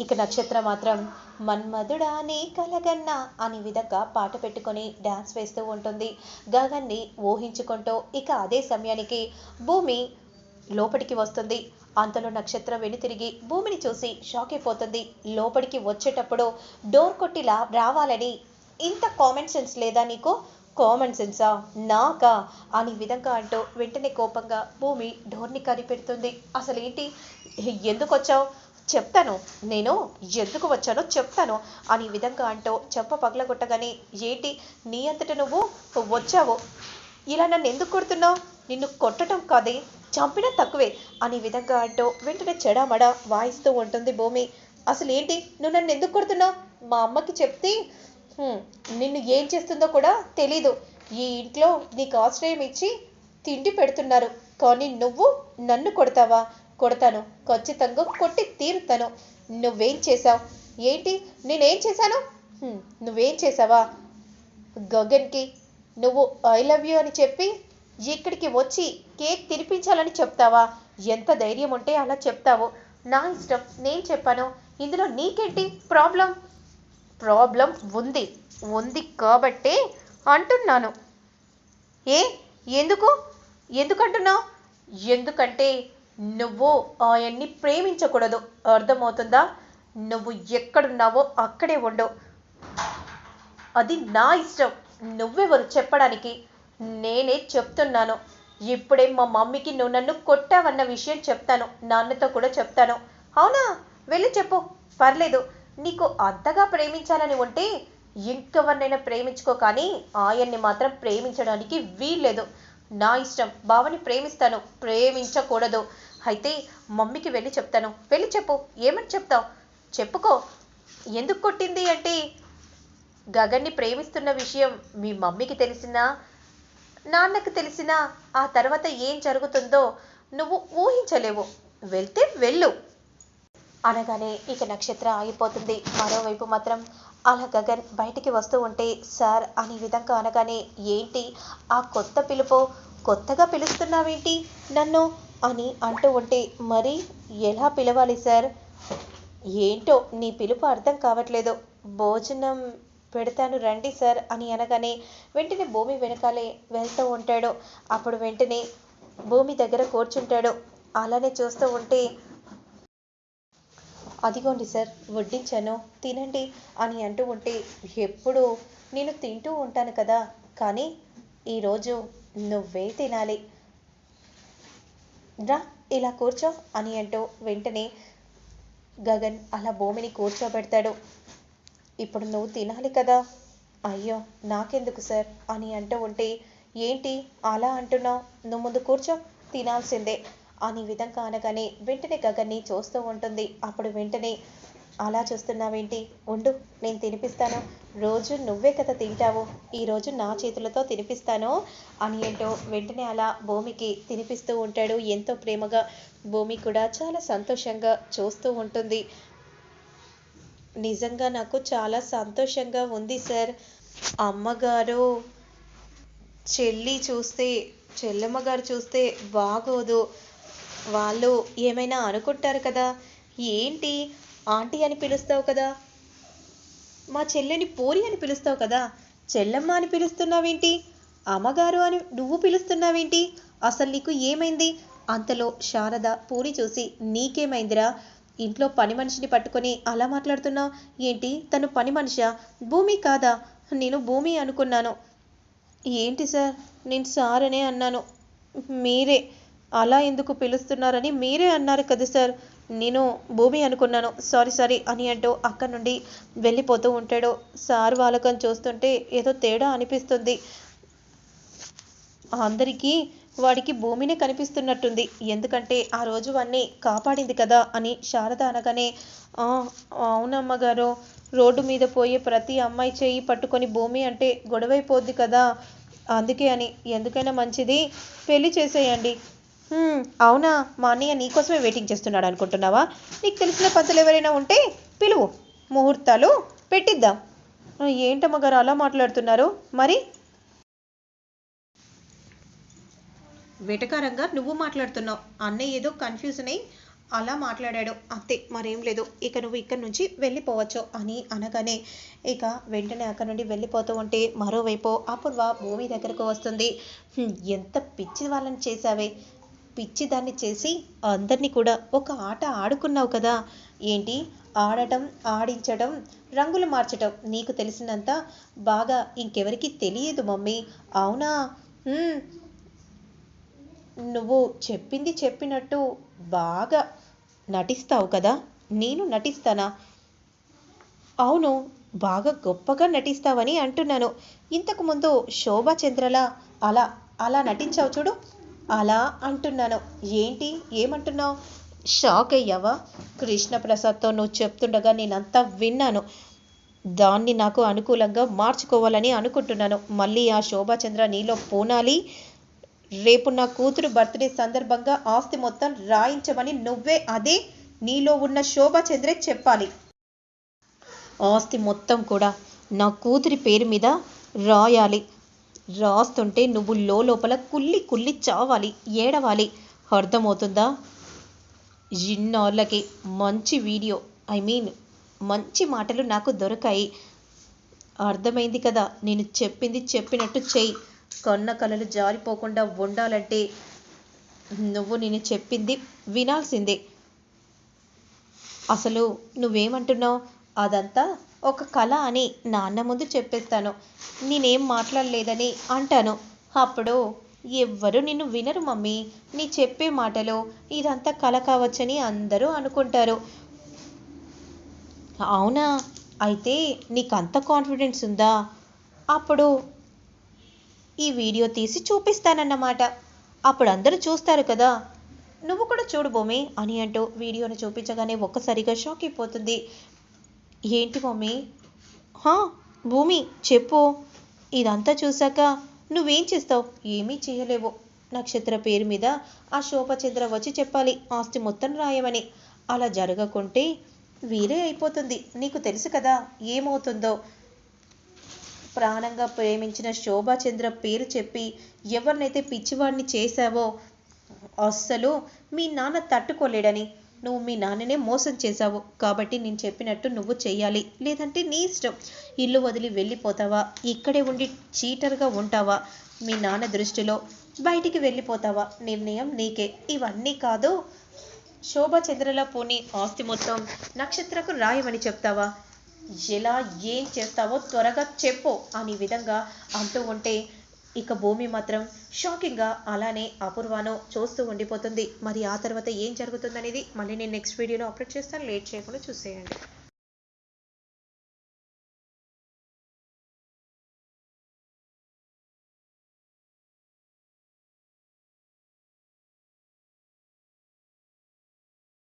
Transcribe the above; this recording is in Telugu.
ఇక నక్షత్రం మాత్రం మన్మధుడా నీ కలగన్న అనే విధంగా పాట పెట్టుకొని డ్యాన్స్ వేస్తూ ఉంటుంది. గగన్ని ఊహించుకుంటూ ఇక అదే సమయానికి భూమి లోపలికి వస్తుంది. అంతలో నక్షత్రం వెనుతిరిగి భూమిని చూసి షాక్ అయిపోతుంది. లోపలికి వచ్చేటప్పుడు డోర్ కొట్టిలా రావాలని ఇంత కామన్ సెన్స్ లేదా నీకు? కామన్ సెన్సా నాకా? అని విధంగా అంటూ వెంటనే కోపంగా భూమి డోర్ని కనిపెడుతుంది. అసలు ఏంటి ఎందుకు వచ్చావు చెప్తాను. నేను ఎందుకు వచ్చానో చెప్తాను. అని విధంగా అంటూ చెంప పగలగొట్టగానే ఏంటి? నీ అంతట నువ్వు వచ్చావు. ఇలా నన్ను ఎందుకు కొడుతున్నావు? నిన్ను కొట్టడం కాదే. చంపినా తక్కువే. అనే విధంగా అంటూ వెంటనే చెడామడ వాయిస్తూ ఉంటుంది భూమి. అసలు ఏంటి నువ్వు నన్ను ఎందుకు కొడుతున్నావు? మా అమ్మకి చెప్తే నిన్ను ఏం చేస్తుందో కూడా తెలీదు. ఈ ఇంట్లో నీకు ఆశ్రయం ఇచ్చి తిండి పెడుతున్నారు. కానీ నువ్వు నన్ను కొడతావా? కొడతాను. ఖచ్చితంగా కొట్టి తీరుతాను. నువ్వేం చేశావు? ఏంటి? నేనేం చేశాను? నువ్వేం చేసావా గగన్కి నువ్వు ఐ లవ్ యూ అని చెప్పి ఇక్కడికి వచ్చి కేక్ తినిపించాలని చెప్తావా? ఎంత ధైర్యం ఉంటే అలా చెప్తావు. నా ఇష్టం నేను చెప్పాను. ఇందులో నీకేంటి ప్రాబ్లం? ప్రాబ్లం ఉంది. ఉంది కాబట్టే అంటున్నాను. ఏ? ఎందుకు? ఎందుకంటున్నావు? ఎందుకంటే నువ్వు ఆయన్ని ప్రేమించకూడదు. అర్థమవుతుందా? నువ్వు ఎక్కడున్నావో అక్కడే ఉండు. అది నా ఇష్టం. నువ్వెవరు చెప్పడానికి? నేనే చెప్తున్నాను. ఇప్పుడే మా మమ్మీకి నువ్వు నన్ను కొట్టావన్న విషయం చెప్తాను. నాన్నతో కూడా చెప్తాను. అవునా? వెళ్ళి చెప్పు. పర్లేదు. నీకు అంతగా ప్రేమించాలని ఉంటే ఇంకెవరినైనా ప్రేమించుకో కానీ ఆయన్ని మాత్రం ప్రేమించడానికి వీల్లేదు. నా ఇష్టం. బావని ప్రేమిస్తాను. ప్రేమించకూడదు. అయితే మమ్మీకి వెళ్ళి చెప్తాను. వెళ్ళి చెప్పు. ఏమని చెప్తావు? చెప్పుకో. ఎందుకు కొట్టింది అంటే గగన్ని ప్రేమిస్తున్న విషయం మీ మమ్మీకి తెలిసినా నాన్నకు తెలిసినా ఆ తర్వాత ఏం జరుగుతుందో నువ్వు ఊహించలేవు. వెళ్తే వెళ్ళు. అనగానే ఇక నక్షత్ర ఆగిపోతుంది. మరోవైపు మాత్రం అలా గగన్ బయటికి వస్తూ ఉంటే సార్ అనే విధంగా అనగానే ఏంటి? ఆ కొత్త పిలుపు కొత్తగా పిలుస్తున్నావేంటి? నన్ను అని అంటూ ఉంటే మరి ఎలా పిలవాలి సార్? ఏంటో నీ పిలుపు అర్థం కావట్లేదు. భోజనం పెడతాను రండి సార్ అని అనగానే వెంటనే భూమి వెనకాలే వెళ్తూ ఉంటాడు. అప్పుడు వెంటనే భూమి దగ్గర కూర్చుంటాడు. అలానే చూస్తూ ఉంటే అదిగోండి సార్ వడ్డించాను. తినండి అని అంటూ ఉంటే ఎప్పుడు నేను తింటూ ఉంటాను కదా. కానీ ఈరోజు నువ్వే తినాలి. రా ఇలా కూర్చో అని అంటూ వెంటనే గగన్ అలా భూమిని కూర్చోబెడతాడు. ఇప్పుడు నువ్వు తినాలి కదా. అయ్యో నాకెందుకు సార్? అని అంటూ ఉంటే ఏంటి అలా అంటున్నావు? నువ్వు ముందు కూర్చో తినాల్సిందే. అని విధంగా అనగానే వెంటనే గగన్ని చూస్తూ ఉంటుంది. అప్పుడు వెంటనే అలా చూస్తున్నావేంటి? ఉండు నేను తినిపిస్తాను. రోజు నువ్వే కదా తింటావు. ఈరోజు నా చేతులతో తినిపిస్తాను అని ఏంటో వెంటనే అలా భూమికి తినిపిస్తూ ఉంటాడు. ఎంతో ప్రేమగా భూమి కూడా చాలా సంతోషంగా చూస్తూ ఉంటుంది. నిజంగా నాకు చాలా సంతోషంగా ఉంది సార్. అమ్మగారు చెల్లి చూస్తే చెల్లమ్మగారు చూస్తే బాగోదు. వాళ్ళు ఏమైనా అనుకుంటారు కదా? ఏంటి? ఆంటీ అని పిలుస్తావు కదా? మా చెల్లెని పూరి అని పిలుస్తావు కదా? చెల్లెమ్మ అని పిలుస్తున్నావేంటి? అమ్మగారు అని నువ్వు పిలుస్తున్నావేంటి? అసలు నీకు ఏమైంది? అంతలో శారద పూరి చూసి నీకేమైందిరా? ఇంట్లో పని మనిషిని పట్టుకొని అలా మాట్లాడుతున్నావు ఏంటి? తను పని మనిషా? భూమి కాదా? నేను భూమి అనుకున్నాను. ఏంటి సార్? నేను సార్ అనే అన్నాను. మీరే. అలా ఎందుకు పిలుస్తున్నారని మీరే అన్నారు కదా సార్? నేను భూమి అనుకున్నాను. సారీ సారీ అని అంటూ అక్కడి నుండి వెళ్ళిపోతూ ఉంటాడు. సార్ వాళ్ళకని చూస్తుంటే ఏదో తేడా అనిపిస్తుంది. అందరికీ వాడికి భూమినే కనిపిస్తున్నట్టుంది. ఎందుకంటే ఆ రోజు వాడిని కాపాడింది కదా అని శారద అనగానే అవునమ్మ అవునమ్మగారు రోడ్డు మీద పోయే ప్రతి అమ్మాయి చేయి పట్టుకొని భూమి అంటే గొడవైపోద్ది కదా అందుకే అని. ఎందుకైనా మంచిది. పెళ్ళి చేసేయండి. అవునా? మా అన్నయ్య నీకోసమే వెయిటింగ్ చేస్తున్నాడు అనుకుంటున్నావా? నీకు తెలిసిన పంతులు ఎవరైనా ఉంటే పిలువు. ముహూర్తాలు పెట్టిద్దాం. ఏంటమ్మ ఏంటమ్మగారు అలా మాట్లాడుతున్నారు? మరి? వెటకారంగా నువ్వు మాట్లాడుతున్నావు. అన్నయ్య ఏదో కన్ఫ్యూజన్ అయి అలా మాట్లాడాడు. అంతే మరేం లేదు. ఇక నువ్వు ఇక్కడి నుంచి వెళ్ళిపోవచ్చు అని అనగానే ఇక వెంటనే అక్కడి నుండి వెళ్ళిపోతూ ఉంటే మరోవైపు అపూర్వ భూమి దగ్గరకు వస్తుంది. ఎంత పిచ్చి వాళ్ళని చేశావే. పిచ్చి దాన్ని చేసి అందరినీ కూడా ఒక ఆట ఆడుకున్నావు కదా? ఏంటి? ఆడటం ఆడించడం రంగులు మార్చటం నీకు తెలిసినంత బాగా ఇంకెవరికి తెలియదు మమ్మీ. అవునా? నువ్వు చెప్పింది చెప్పినట్టు బాగా నటిస్తావు కదా? నేను నటిస్తానా? అవును బాగా గొప్పగా నటిస్తావని అంటున్నాను. ఇంతకు ముందు శోభా చంద్రలా అలా అలా నటించావు చూడు. అలా అంటున్నాను. ఏంటి? ఏమంటున్నావు? షాక్ అయ్యావా? కృష్ణప్రసాద్తో నువ్వు చెప్తుండగా నేనంతా విన్నాను. దాన్ని నాకు అనుకూలంగా మార్చుకోవాలని అనుకుంటున్నాను. మళ్ళీ ఆ శోభాచంద్ర నీలో పూనాలి. రేపు నా కూతురు బర్త్డే సందర్భంగా ఆస్తి మొత్తం రాయించమని నువ్వే అదే నీలో ఉన్న శోభాచంద్రే చెప్పాలి. ఆస్తి మొత్తం కూడా నా కూతురి పేరు మీద రాయాలి. రాస్తుంటే నువ్వు లోపల కుల్లి కుల్లి చావాలి ఏడవాలి. అర్థమవుతుందా? ఇన్నాళ్ళకి మంచి వీడియో ఐ మీన్ మంచి మాటలు నాకు దొరకాయి. అర్థమైంది కదా? నేను చెప్పింది చెప్పినట్టు చెయ్యి. కన్న కలలు జారిపోకుండా ఉండాలంటే నువ్వు నేను చెప్పింది వినాల్సిందే. అసలు నువ్వేమంటున్నావు? అదంతా ఒక కళ అని నాన్న ముందు చెప్పేస్తాను. నేనేం మాట్లాడలేదని అంటాను. అప్పుడు ఎవ్వరు నిన్ను వినరు మమ్మీ. నీ చెప్పే మాటలు ఇదంతా కళ కావచ్చని అందరూ అనుకుంటారు. అవునా? అయితే నీకు అంత కాన్ఫిడెన్స్ ఉందా? అప్పుడు ఈ వీడియో తీసి చూపిస్తానన్నమాట. అప్పుడు అందరూ చూస్తారు కదా. నువ్వు కూడా చూడు భూమి అని అంటూ వీడియోను చూపించగానే ఒక్కసారిగా షాక్ అయిపోతుంది. ఏంటి మమ్మీ? హా భూమి చెప్పు. ఇదంతా చూసాక నువ్వేం చేస్తావు? ఏమీ చేయలేవు. నక్షత్ర పేరు మీద ఆ శోభచంద్ర వచ్చి చెప్పాలి ఆస్తి మొత్తం రాయమని. అలా జరగకుంటే వీరే అయిపోతుంది. నీకు తెలుసు కదా ఏమవుతుందో. ప్రాణంగా ప్రేమించిన శోభాచంద్ర పేరు చెప్పి ఎవరినైతే పిచ్చివాడిని చేశావో అస్సలు మీ నాన్న తట్టుకోలేడని. నువ్వు మీ నాన్ననే మోసం చేశావు. కాబట్టి నేను చెప్పినట్టు నువ్వు చెయ్యాలి. లేదంటే నీ ఇష్టం. ఇల్లు వదిలి వెళ్ళిపోతావా? ఇక్కడే ఉండి చీటర్గా ఉంటావా? మీ నాన్న దృష్టిలో బయటికి వెళ్ళిపోతావా? నిర్ణయం నీకే. ఇవన్నీ కాదు. శోభాచంద్రల పోని ఆస్తి మొత్తం నక్షత్రకు రాయమని చెప్తావా? ఎలా ఏం చేస్తావో త్వరగా చెప్పు. అని విధంగా అంటూ ఉంటే ఇక భూమి మాత్రం షాకింగ్గా అలానే అపూర్వాను చూస్తూ ఉండిపోతుంది. మరి ఆ తర్వాత ఏం జరుగుతుందనేది మళ్ళీ నేను నెక్స్ట్ వీడియోలో అప్లోడ్ చేస్తాను. లేట్ చేయకుండా చూసేయండి.